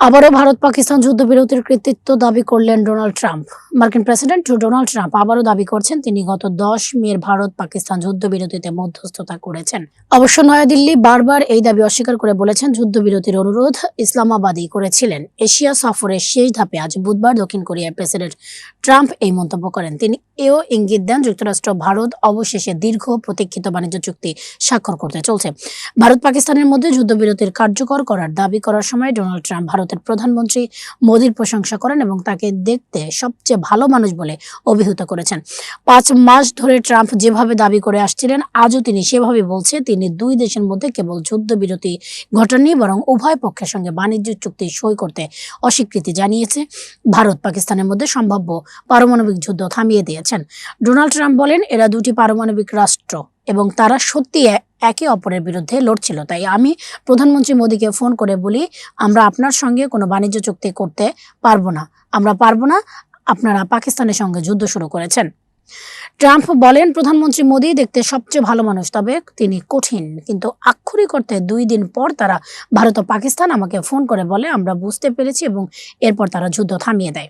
আবারও ভারত পাকিস্তান যুদ্ধবিরতির কৃতিত্ব দাবি করলেন ডোনাল্ড ট্রাম্প। মার্কিন প্রেসিডেন্ট ডোনাল্ড ট্রাম্প আবারও দাবি করছেন তিনি গত দশ মের ভারত পাকিস্তান যুদ্ধবিরতিতে মধ্যস্থতা করেছেন। অবশ্য নয়াদিল্লি বারবার এই দাবি অস্বীকার করে বলেছেন যুদ্ধবিরতির অনুরোধ ইসলামাবাদই করেছিলেন। এশিয়া সফরের শেষ ধাপে আজ বুধবার দক্ষিণ কোরিয়ার প্রেসিডেন্ট ট্রাম্প এই মন্তব্য করেন। তিনি এও ইঙ্গিত দেন যুক্তরাষ্ট্র, ভারত অবশেষে দীর্ঘ প্রতীক্ষিত বাণিজ্য চুক্তি স্বাক্ষর করতে চলছে। ভারত পাকিস্তানের মধ্যে যুদ্ধবিরতির কার্যকর করার দাবি করার সময় ডোনাল্ড ট্রাম্প ভারতের প্রধানমন্ত্রী মোদীর প্রশংসা করেন এবং তাকে দেখতে সবচেয়ে ভালো মানুষ বলে অভিহিত করেছেন। পাঁচ মাস ধরে ট্রাম্প যেভাবে দাবি করে আসছিলেন, আজও তিনি সেভাবে বলছে, তিনি দুই দেশের মধ্যে কেবল যুদ্ধবিরতি ঘটাননি, বরং উভয় পক্ষের সঙ্গে বাণিজ্য চুক্তি সই করতে অস্বীকৃতি জানিয়েছে। ভারত পাকিস্তানের মধ্যে সম্ভাব্য পারমাণবিক যুদ্ধ থামিয়ে দিয়েছেন। ডোনাল্ড ট্রাম্প বলেন, এরা দুটি পারমাণবিক রাষ্ট্র। এবং তারা সত্যি একে অপরের বিরুদ্ধে লড়ছিল। তাই আমি প্রধানমন্ত্রী মোদীকে ফোন করে বলি, আমরা আপনার সঙ্গে কোনো বাণিজ্য চুক্তি করতে পারব না। আমরা পারব না, আপনারা পাকিস্তানের সঙ্গে যুদ্ধ শুরু করেছেন। ট্রাম্প বলেন, প্রধানমন্ত্রী মোদী দেখতে সবচেয়ে ভালো মানুষ, তবে তিনি কঠিন। কিন্তু আক্ষরিক অর্থে দুই দিন পর তারা ভারত ও পাকিস্তান আমাকে ফোন করে বলে, আমরা বুঝতে পেরেছি এবং এরপর তারা যুদ্ধ থামিয়ে দেয়।